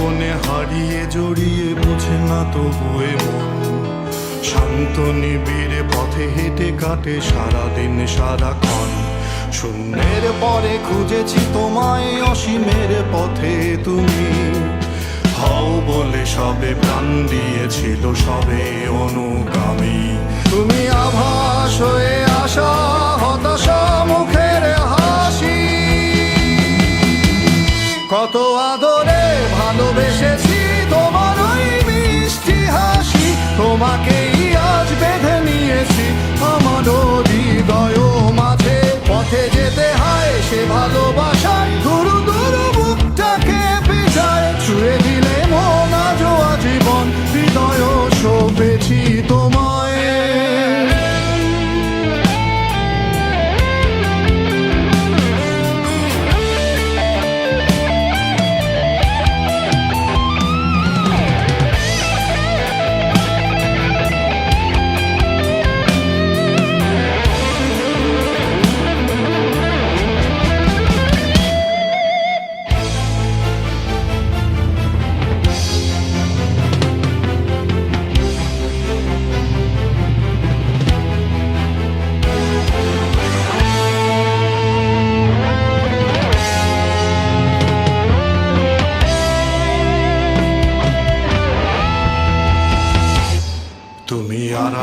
হারিয়ে জড়িয়ে বোঝে না তবুয়ে মন শান্ত নিবিড়ে পথে হেঁটে কাটে সারাদিন সারাক্ষণ। শূন্যের পরে খুঁজেছি তোমায় অসীমের পথে তুমি। হও বলে সবে প্রাণ দিয়েছিল সবে অনুগামী। হয়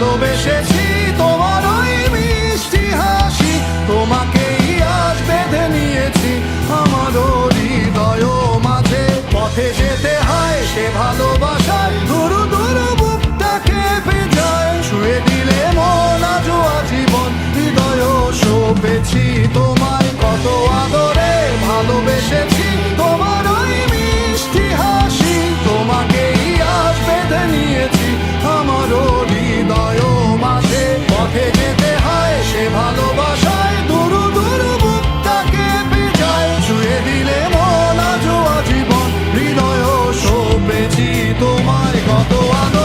ভালোবেসেছি তোমার ওই মিষ্টি হাসি। তোমাকেই আজ বেঁধে নিয়েছি আমার হৃদয় মাঝে। পথে যেতে হয় সে ভালোবাসায় ধরু ধরু বুকটা কেঁপে যায়। ছুঁয়ে দিলে মন আজো আজীবন হৃদয় শোপেছি তোমায়। কত আদরে ভালোবেসেছি Quando ando